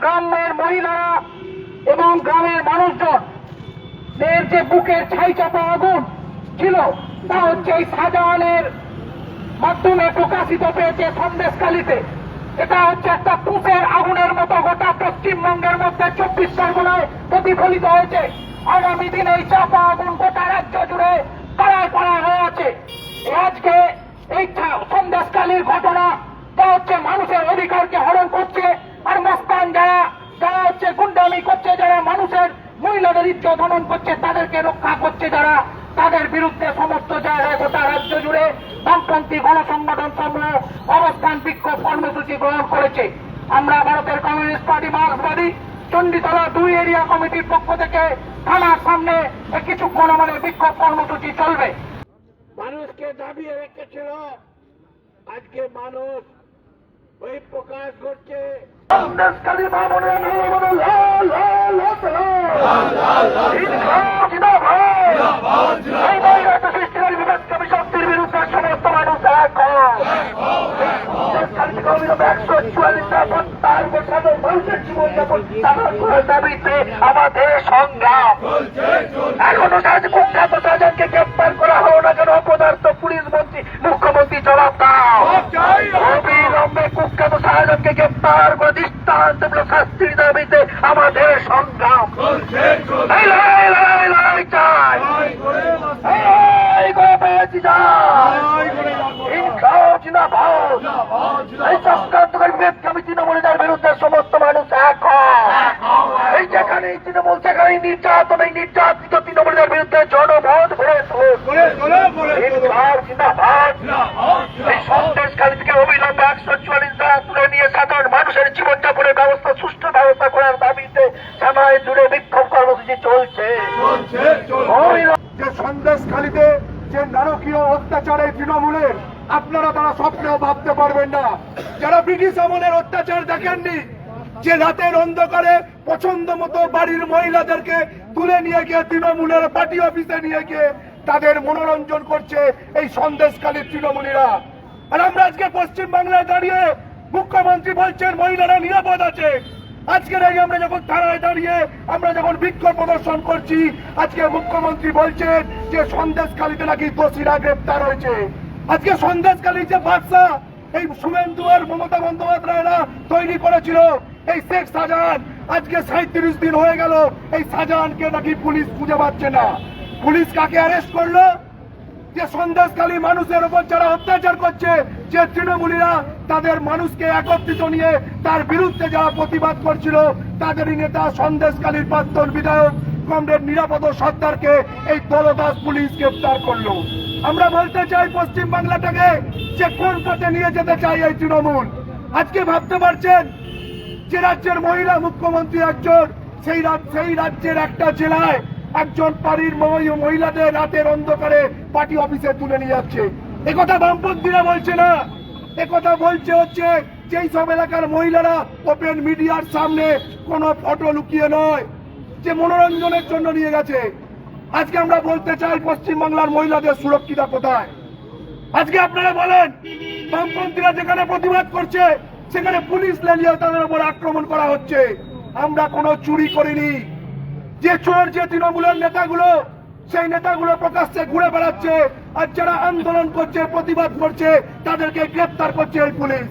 গ্রামের মহিলারা এবং গ্রামের মানুষজন এর যে বুকের ছাই চাপা আগুন ছিল, তা হচ্ছে এই শাহজাহানের মাধ্যমে প্রকাশিত পেয়েছে সন্দেশকালীতে এটা হচ্ছে একটা তুষের আগুনের মতো, গোটা পশ্চিমবঙ্গের মধ্যে চব্বিশ পরগনায় প্রতিফলিত হয়েছে। আগামী দিনে এই চাপা আগুন গোটা রাজ্য জুড়ে পাড়ায় পাড়ায় হয়ে আছে এই আজকে এই ছা- সন্দেশকালীর ঘটনা তা হচ্ছে মানুষের অধিকারকে হরণ করছে আর মস্তান যারা যারা হচ্ছে গুন্ডামি করছে যারা মানুষের মহিলাদের ইজ্জত করছে তাদেরকে রক্ষা করছে যারা। তাদের বিরুদ্ধে সমস্ত জায়গায় গোটা রাজ্য জুড়ে বামপন্থী গণসংগঠন সমূহ অবস্থান বিক্ষোভ কর্মসূচি গ্রহণ করেছে। আমরা ভারতের কমিউনিস্ট পার্টি মার্ক্সবাদী চণ্ডীতলা দুই এরিয়া কমিটির পক্ষ থেকে থানার সামনে কিছুক্ষণ আমাদের বিক্ষোভ কর্মসূচি চলবে। মানুষকে দাবিয়ে রেখেছিল আজকে মানুষ ওই প্রকাশ করছে। আমাদের সংগ্রাম এখনও তার কুখ্যাত শাহজাহানকে গ্রেপ্তার করা হলো না কেন অপদার্থ পুলিশ মন্ত্রী মুখ্যমন্ত্রী জবাব দাও অবিলম্বে কুখ্যাত শাহজাহানকে গ্রেপ্তার করে দৃষ্টান্তমূলক শাস্তির দাবিতে আমাদের সংগ্রাম। এই লড়াই লড়াই লড়াই চাই। করে পেয়েছি চাই ইনকাম জিন্দাবাদ। এই চক্রান্তকারী বিবেককামী তৃণমূলীদের বিরুদ্ধে সমস্ত মানুষ এক এই যেখানে তৃণমূল সেখানে নির্যাতন এই নির্যাতিত তৃণমূলীদের বিরুদ্ধে জনমত ভরে এই সন্দেশকারী থেকে অবিলম্বে একশো চুয়াল্লিশ ধারা তুলে নিয়ে সাধারণ মানুষের জীবনযাপনের ব্যবস্থা সুষ্ঠু ব্যবস্থা করার দাবিতে সমাজ জুড়ে বিক্ষোভ কর্মসূচি চলছে অবিলম্বে যে সন্দেশখালিতে যে নারকীয় অত্যাচারে তৃণমূলের, আপনারা তারা স্বপ্নেও ভাবতে পারবেন না। যারা ব্রিটিশ আমলের অত্যাচার দেখেননি, যে রাতের অন্ধকারে পছন্দ মতো বাড়ির মহিলাদেরকে তুলে নিয়ে গিয়ে তৃণমূলের পার্টি অফিসে নিয়ে গিয়ে তাদের মনোরঞ্জন করছে এই সন্দেশকালীর তৃণমূলীরা। আর আমরা আজকে পশ্চিম বাংলায় দাঁড়িয়ে মুখ্যমন্ত্রী বলছেন, মহিলারা নিরাপদ আছে। আজকের এই আমরা যখন থানায় দাঁড়িয়ে আমরা যখন বিক্ষোভ প্রদর্শন করছি, আজকে মুখ্যমন্ত্রী বলছেন যে সন্দেশখালীতে নাকি দোষীরা গ্রেপ্তার হয়েছে। আজকে সন্দেশখালী যে বাদশা এই শুভেন্দু আর মমতা বন্দ্যোপাধ্যায়রা তৈরি করেছিল, এই শেখ শাহজাহান আজকে সাঁত্রিশ দিন হয়ে গেল, এই শাহজাহানকে নাকি পুলিশ খুঁজে পাচ্ছে না। পুলিশ কাকে অ্যারেস্ট করল? যে সন্দেশকালী মানুষের উপর যারা অত্যাচার করছে, যে তৃণমূলীরা তাদের মানুষকে একত্রিত নিয়ে তার বিরুদ্ধে যারা প্রতিবাদ করছিল, তাদেরই নেতা সন্দেশকালীর প্রাক্তন বিধায়ক কমরেড নিরাপদ সর্দারকে এই দলদাস পুলিশ গ্রেপ্তার করল। আমরা বলতে চাই পশ্চিম বাংলাটাকে যে কোন পথে নিয়ে যেতে চাই এই তৃণমূল। আজকে ভাবতে পারছেন যে রাজ্যের মহিলা মুখ্যমন্ত্রী একজন, সেই সেই রাজ্যের একটা জেলায় একজন বাড়ির মহি- মহিলাদের রাতের অন্ধকারে পার্টি অফিসে তুলে নিয়ে যাচ্ছে। একথা বামপন্থীরা বলছে না। একথা বলছে হচ্ছে, যেই সব এলাকার মহিলারা ওপেন মিডিয়ার সামনে কোনো ফটো লুকিয়ে নয়, যে মনোরঞ্জনের জন্য নিয়ে গেছে। আজকে আমরা বলতে চাই, পশ্চিমবাংলার মহিলাদের সুরক্ষিতা কোথায়? আজকে আপনারা বলেন, বামপন্থীরা যেখানে প্রতিবাদ করছে, সেখানে পুলিশ লেলিয়ে তাদের উপর আক্রমণ করা হচ্ছে। আমরা কোনো চুরি করিনি। যে চোর, যে তৃণমূলের নেতাগুলো, সেই নেতাগুলো প্রকাশ্যে ঘুরে বেড়াচ্ছে। আর যারা আন্দোলন করছে, প্রতিবাদ করছে, তাদেরকে গ্রেপ্তার করছে এই পুলিশ।